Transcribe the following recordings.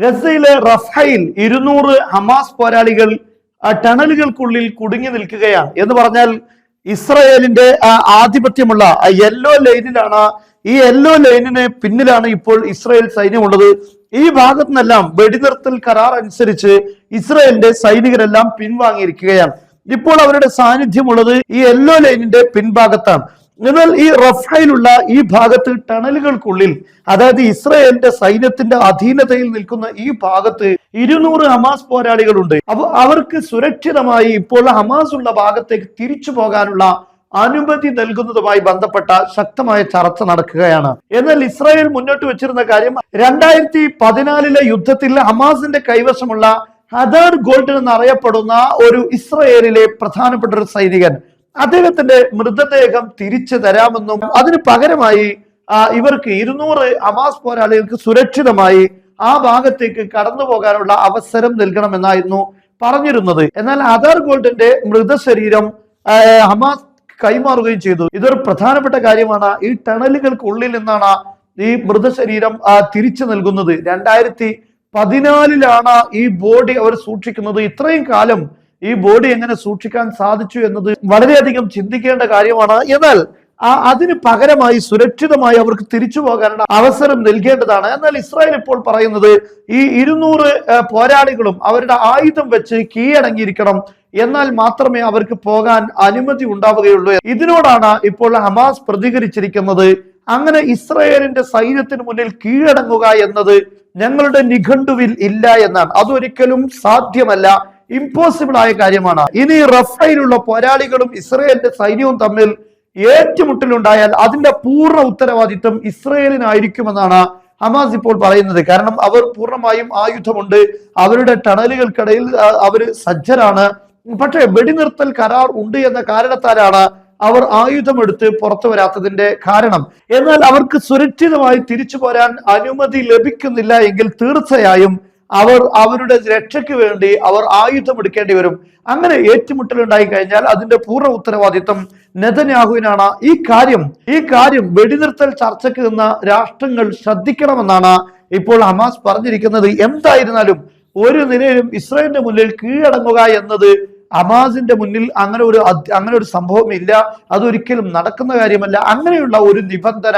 ഗസയിലെ റഫൈൽ ഇരുന്നൂറ് ഹമാസ് പോരാളികൾ ടണലുകൾക്കുള്ളിൽ കുടുങ്ങി നിൽക്കുകയാണ്. എന്ന് പറഞ്ഞാൽ ഇസ്രയേലിന്റെ ആധിപത്യമുള്ള ആ യെല്ലോ ലൈനിലാണ് ഈ യെല്ലോ ലൈനിന് പിന്നിലാണ് ഇപ്പോൾ ഇസ്രയേൽ സൈന്യമുള്ളത്. ഈ ഭാഗത്തു നിന്നെല്ലാം വെടിനിർത്തൽ കരാർ അനുസരിച്ച് ഇസ്രയേലിന്റെ സൈനികരെല്ലാം പിൻവാങ്ങിയിരിക്കുകയാണ്. ഇപ്പോൾ അവരുടെ സാന്നിധ്യമുള്ളത് ഈ യെല്ലോ ലൈനിന്റെ പിൻഭാഗത്താണ്. എന്നാൽ ഈ റഫൈലുള്ള ഈ ഭാഗത്ത് ടണലുകൾക്കുള്ളിൽ അതായത് ഇസ്രയേലിന്റെ സൈന്യത്തിന്റെ അധീനതയിൽ നിൽക്കുന്ന ഈ ഭാഗത്ത് ഇരുന്നൂറ് ഹമാസ് പോരാളികളുണ്ട്. അപ്പൊ അവർക്ക് സുരക്ഷിതമായി ഇപ്പോൾ ഹമാസ് ഉള്ള ഭാഗത്തേക്ക് തിരിച്ചു പോകാനുള്ള അനുമതി നൽകുന്നതുമായി ബന്ധപ്പെട്ട ശക്തമായ ചർച്ച നടക്കുകയാണ്. എന്നാൽ ഇസ്രായേൽ മുന്നോട്ട് വെച്ചിരുന്ന കാര്യം രണ്ടായിരത്തി പതിനാലിലെ യുദ്ധത്തിൽ ഹമാസിന്റെ കൈവശമുള്ള ഹദാർ ഗോൾഡ് എന്നറിയപ്പെടുന്ന ഒരു ഇസ്രയേലിലെ പ്രധാനപ്പെട്ട ഒരു സൈനികൻ അദ്ദേഹത്തിന്റെ മൃതദേഹം തിരിച്ചു തരാമെന്നും അതിന് പകരമായി ഇവർക്ക് ഇരുന്നൂറ് അമാസ് പോരാളികൾക്ക് സുരക്ഷിതമായി ആ ഭാഗത്തേക്ക് കടന്നു പോകാനുള്ള അവസരം നൽകണമെന്നായിരുന്നു പറഞ്ഞിരുന്നത്. എന്നാൽ ആധാർ ഗോൾഡിന്റെ മൃതശരീരം ഹമാസ് കൈമാറുകയും ചെയ്തു. ഇതൊരു പ്രധാനപ്പെട്ട കാര്യമാണ്. ഈ ടണലുകൾക്കുള്ളിൽ നിന്നാണ് ഈ മൃതശരീരം തിരിച്ചു നൽകുന്നത്. രണ്ടായിരത്തി പതിനാലിലാണ് ഈ ബോഡി അവർ സൂക്ഷിക്കുന്നത്. ഇത്രയും കാലം ഈ ബോഡി എങ്ങനെ സൂക്ഷിക്കാൻ സാധിച്ചു എന്നത് വളരെയധികം ചിന്തിക്കേണ്ട കാര്യമാണ്. എന്നാൽ ആ അതിന് പകരമായി സുരക്ഷിതമായി അവർക്ക് തിരിച്ചു പോകാനുള്ള അവസരം നൽകേണ്ടതാണ്. എന്നാൽ ഇസ്രായേൽ ഇപ്പോൾ പറയുന്നത് ഈ ഇരുന്നൂറ് പോരാളികളും അവരുടെ ആയുധം വെച്ച് കീഴടങ്ങിയിരിക്കണം. എന്നാൽ മാത്രമേ അവർക്ക് പോകാൻ അനുമതി ഉണ്ടാവുകയുള്ളൂ. ഇതിനോടാണ് ഇപ്പോൾ ഹമാസ് പ്രതികരിച്ചിരിക്കുന്നത്. അങ്ങനെ ഇസ്രായേലിന്റെ സൈന്യത്തിന് മുന്നിൽ കീഴടങ്ങുക എന്നത് ഞങ്ങളുടെ നിഘണ്ടുവിൽ ഇല്ല എന്നാണ്. അതൊരിക്കലും സാധ്യമല്ല. ഇമ്പോസിബിൾ ആയ കാര്യമാണ്. ഇനി റഫയിലുള്ള പോരാളികളും ഇസ്രയേലിന്റെ സൈന്യവും തമ്മിൽ ഏറ്റുമുട്ടലുണ്ടായാൽ അതിന്റെ പൂർണ ഉത്തരവാദിത്വം ഇസ്രയേലിനായിരിക്കുമെന്നാണ് ഹമാസ് ഇപ്പോൾ പറയുന്നത്. കാരണം അവർ പൂർണമായും ആയുധമുണ്ട്. അവരുടെ ടണലുകൾക്കിടയിൽ അവർ സജ്ജരാണ്. പക്ഷേ വെടിനിർത്തൽ കരാർ ഉണ്ട് എന്ന കാരണത്താലാണ് അവർ ആയുധമെടുത്ത് പുറത്തു വരാത്തതിന്റെ കാരണം. എന്നാൽ അവർക്ക് സുരക്ഷിതമായി തിരിച്ചു പോരാൻ അനുമതി ലഭിക്കുന്നില്ല എങ്കിൽ തീർച്ചയായും അവർ അവരുടെ രക്ഷയ്ക്ക് വേണ്ടി അവർ ആയുധം എടുക്കേണ്ടി വരും. അങ്ങനെ ഏറ്റുമുട്ടൽ ഉണ്ടായി കഴിഞ്ഞാൽ അതിന്റെ പൂർണ ഉത്തരവാദിത്വം നെതന്യാഹുവിനാണ്. ഈ കാര്യം ഈ കാര്യം വെടിനിർത്തൽ ചർച്ചയ്ക്ക് നിന്ന രാഷ്ട്രങ്ങൾ ശ്രദ്ധിക്കണമെന്നാണ് ഇപ്പോൾ ഹമാസ് പറഞ്ഞിരിക്കുന്നത്. എന്തായിരുന്നാലും ഒരു നിലയിലും ഇസ്രായേലിന്റെ മുന്നിൽ കീഴടങ്ങുക എന്നത് ഹമാസിന്റെ മുന്നിൽ അങ്ങനെ ഒരു അങ്ങനെ ഒരു സംഭവം ഇല്ല അതൊരിക്കലും നടക്കുന്ന കാര്യമല്ല. അങ്ങനെയുള്ള ഒരു നിബന്ധന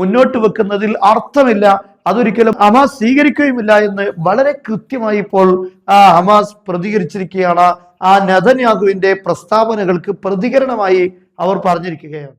മുന്നോട്ട് വെക്കുന്നതിൽ അർത്ഥമില്ല. അതൊരിക്കലും ഹമാസ് സ്വീകരിക്കുകയുമില്ല എന്ന് വളരെ കൃത്യമായി ഇപ്പോൾ ആ, ഹമാസ് പ്രതികരിച്ചിരിക്കുകയാണ്. ആ നെതന്യാഹുവിന്റെ പ്രസ്താവനകൾക്ക് പ്രതികരണമായി അവർ പറഞ്ഞിരിക്കുകയാണ്.